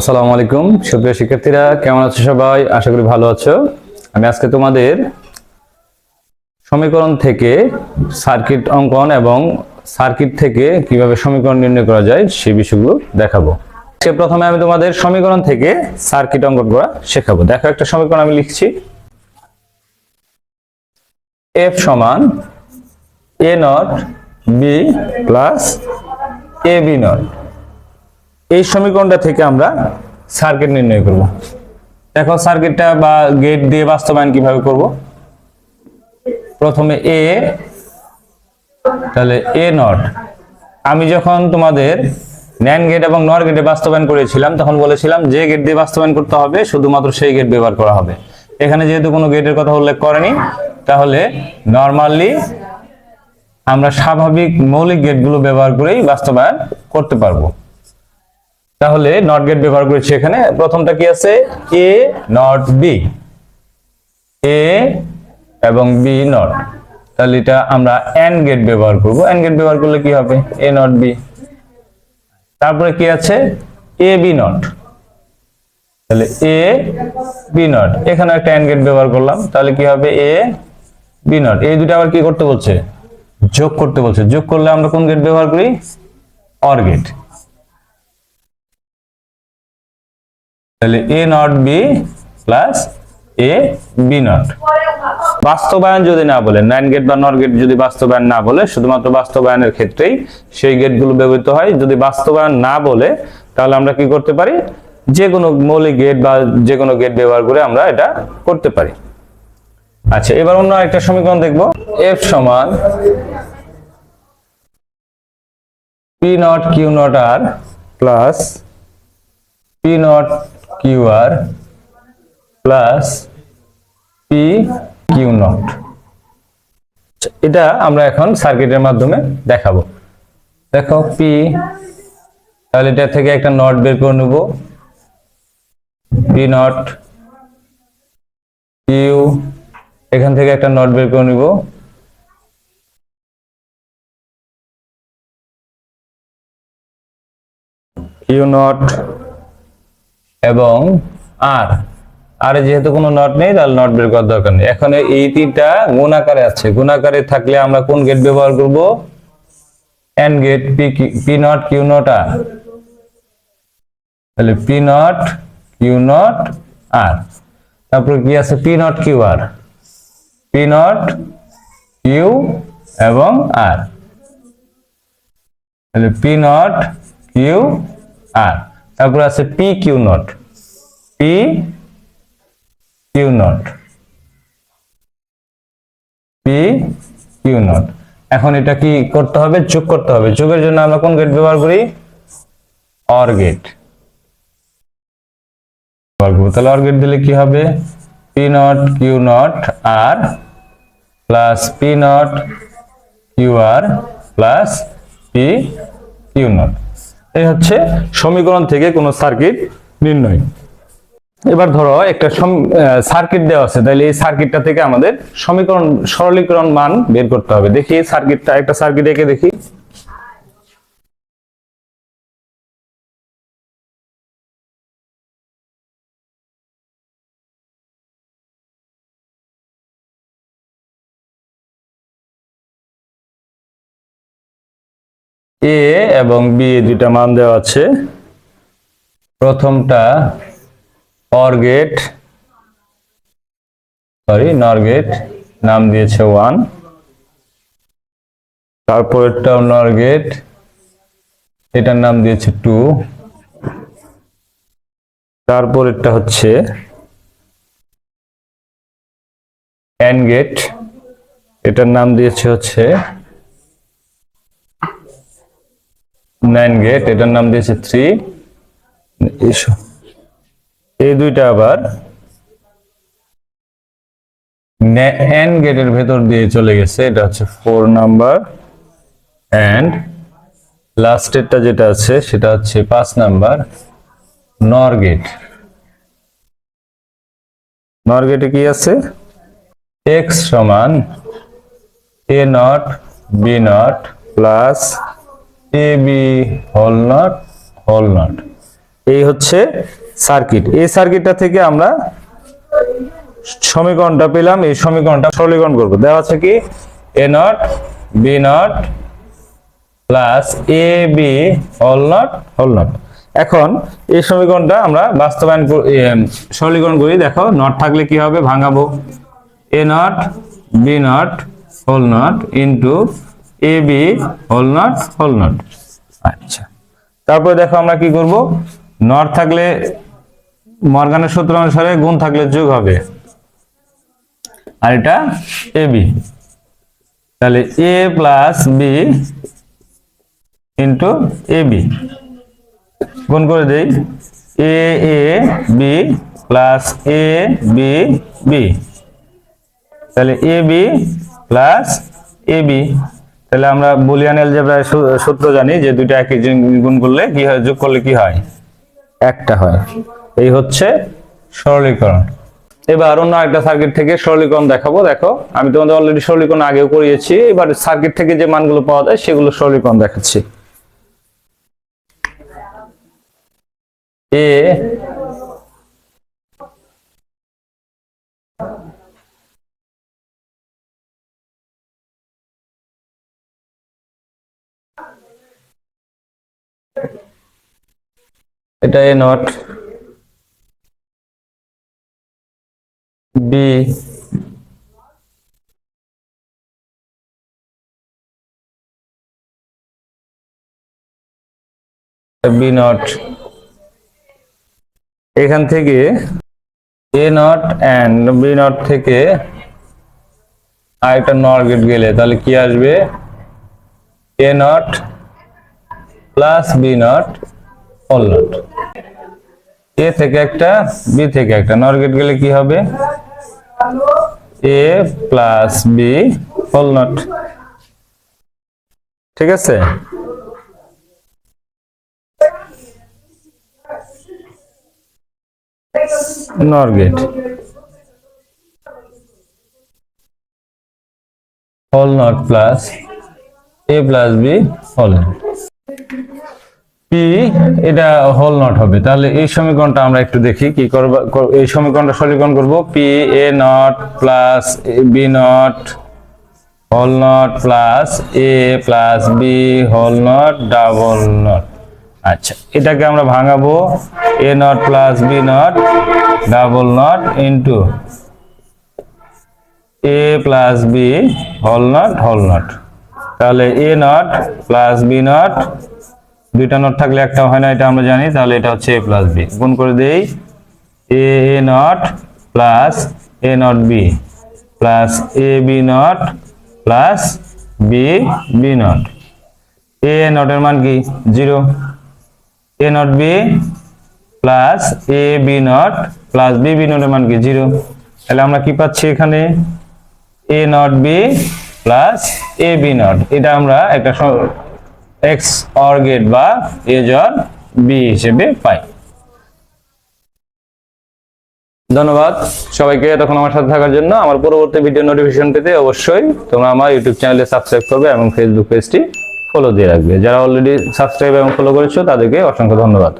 আসসালামু আলাইকুম। সুপ্রিয় শিক্ষার্থীরা, কেমন আছো সবাই? আশা করি ভালো আছো। আমি আজকে তোমাদের সমীকরণ থেকে সার্কিট অঙ্কন এবং সার্কিট থেকে কীভাবে সমীকরণ নির্ণয় করা যায় সেই বিষয়গুলো দেখাবো। সে প্রথমে আমি তোমাদের সমীকরণ থেকে সার্কিট অঙ্কন করা শেখাবো। দেখো, একটা সমীকরণ আমি লিখছি। এফ সমান A not B plus A B not এই সমীকরণটা থেকে আমরা সার্কিট নির্ণয় করব। দেখো সার্কিটটা বা গেট দিয়ে বাস্তবায়ন কীভাবে করব? প্রথমে এ তাহলে এ নট আমি যখন তোমাদের ন্যান গেট এবং নর গেটে বাস্তবায়ন করেছিলাম, তখন বলেছিলাম যে গেট দিয়ে বাস্তবায়ন করতে হবে, শুধুমাত্র সেই গেট ব্যবহার করা হবে। এখানে যেহেতু কোনো গেটের কথা উল্লেখ করেনি, তাহলে নর্মালি আমরা স্বাভাবিক মৌলিক গেটগুলো ব্যবহার করেই বাস্তবায়ন করতে পারব। তাহলে নট গেট ব্যবহার করেছি এখানে। প্রথমটা কি আছে? এ নট বি এ এবং বি নট তাহলে এটা আমরা এন গেট ব্যবহার করব। এন গেট ব্যবহার করলে কি হবে? এ নট বি তারপরে কি আছে? এ বি নট তাহলে এ বি নট এখানে একটা এন গেট ব্যবহার করলাম। তাহলে কি হবে? এ বি নট এই দুটো আবার কি করতে বলছে? যোগ করতে বলছে। যোগ করলে আমরা কোন গেট ব্যবহার করি? অর গেট তাহলে A not B plus A B not বাস্তবায়ন যদি না বলে নাইন গেট বা নর গেট যদি বাস্তবায়ন না বলে, শুধুমাত্র বাস্তবায়নের ক্ষেত্রেই সেই গেটগুলো ব্যবহৃত হয়। যদি বাস্তবায়ন না বলে, তাহলে আমরা কি করতে পারি? যে কোনো মৌলিক গেট বা যে কোনো গেট ব্যবহার করে আমরা এটা করতে পারি। আচ্ছা এবার অন্য একটা সমীকরণ দেখব। এফ সমান P not Q not R plus P not Q R plus P Q not. এটা আমরা এখন সার্কিটের মাধ্যমে দেখাবো। দেখো, পি, তাহলে এটা থেকে একটা নট বের করে নেব। পি নট কিউ, এখান থেকে একটা নট বের করে নিব। কিউ নট এবং আর। আর যেহেতু কোনো নট নেই, তাহলে নট বের করার দরকার নেই। এখন এই তিনটা গুণাকারে আছে। গুণাকারে থাকলে আমরা কোন গেট ব্যবহার করব? And gate P P not Q not R তাহলে P not Q not R তারপর কি আছে? P not Q R P not Q এবং আর তাহলে পি নট কিউ আর তারপর আছে P Q not P Q not P Q not এখন এটা কি করতে হবে? যোগ করতে হবে। যোগের জন্য আমরা কোন গেট ব্যবহার করি? অর গেট তাহলে অর গেট দিলে কি হবে? P not Q not R plus P not Q R plus P Q not এই হচ্ছে সমীকরণ থেকে কোনো সার্কিট নির্ণয়। এবার ধরো একটা সার্কিট দেওয়া আছে তাহলে এই সার্কিটটা থেকে আমাদের সমীকরণ সরলীকরণ মান বের করতে হবে। দেখি সার্কিটটা একটা সার্কিট এঁকে দেখি। এ এবং বি দুইটা মান দেওয়া আছে। প্রথমটা or gate, sorry, nor gate, নাম দিয়েছে ওয়ান। তারপরেরটাও নর গেট, এটার নাম দিয়েছে টু। তারপরেরটা হচ্ছে এন গেট, এটার নাম দিয়েছে হচ্ছে নাইন গেট, এটার নাম দিয়েছে থ্রি। এই দুইটা আবার এন গেটের ভেতর দিয়ে চলে গেছে, এটা হচ্ছে ফোর নাম্বার। অ্যান্ড লাস্টেরটা যেটা আছে, সেটা হচ্ছে পাঁচ নাম্বার, নর গেট। নর গেটে কি আছে? এক্স সমান A not, B not, plus A B whole not whole not এই হচ্ছে সার্কিট। এই সার্কিটটা থেকে আমরা সমীকরণটা পেলাম, এই সমীকরণটা সরলীকরণ করব। দেওয়া আছে কি? A not B not plus A B whole not whole not এখন এই সমীকরণটা আমরা বাস্তবায়ন সরলীকরণ করি। দেখো নট থাকলে কি হবে? ভাঙাবো। A not B not whole not into A B whole not whole not আচ্ছা। তারপরে দেখো আমরা কি করব? নট থাকলে মর্গানের সূত্র অনুসারে গুণ থাকলে যোগ হবে। আর এটা এ বি তাহলে A plus B into A B গুণ করে দেই। A A B plus A B B তাহলে A B plus A B তাহলে আমরা বুলিয়ান অ্যালজেব্রার সূত্র জানি যে দুইটা একই গুণ করলে কি হয়, যোগ করলে কি হয়? একটা হয়। এই হচ্ছে সরলীকরণ। এবার অন্য একটা সার্কিট থেকে সরলীকরণ দেখাবো। দেখো, আমি তোমাদের অলরেডি সরলীকরণ আগেও করিয়েছি। এবার সার্কিট থেকে যে মানগুলো পাওয়া যায়, সেগুলো সরলীকরণ দেখাচ্ছি। এ এটা A not B B not এখান থেকে A not and B not থেকে আরেকটা নর গেট গেলে, তাহলে কি আসবে? A not plus B not all not A থেকে একটা বি থেকে একটা। নর গেট গেলে কি হবে? A plus B whole not ঠিক আছে? Nor gate whole not plus A plus B whole P এটা হোল নট হবে। তাহলে এই সমীকরণটা আমরা একটু দেখি কি করব এই সমীকরণটা সরলীকরণ করব। P A not plus B not whole not plus A plus B whole not double not আচ্ছা এটাকে আমরা ভাঙাবো। A not plus B not double not into A plus B whole not whole not তাহলে A not plus B not দুইটা not থাকলে একটা হয় না, এটা আমরা জানি। তাহলে এটা হচ্ছে এ প্লাস বি গুণ করে দেই A A not plus A not B plus A B not plus B B not A নটের মান কি? Zero A not B plus A B not plus B B নটের মান কি? জিরো তাহলে আমরা কি পাচ্ছি এখানে? A not B plus A B not এটা আমরা একটা এক্স অর গেট বা এ জর বি হিসেবে পাই। ধন্যবাদ সবাইকে এতক্ষণ আমার সাথে থাকার জন্য। আমার পরবর্তী ভিডিও নোটিফিকেশন পেতে অবশ্যই তোমরা আমার ইউটিউব চ্যানেলে সাবস্ক্রাইব করবে এবং ফেসবুক পেজটি ফলো দিয়ে রাখবে। যারা অলরেডি সাবস্ক্রাইব এবং ফলো করেছ, তাদেরকে অসংখ্য ধন্যবাদ।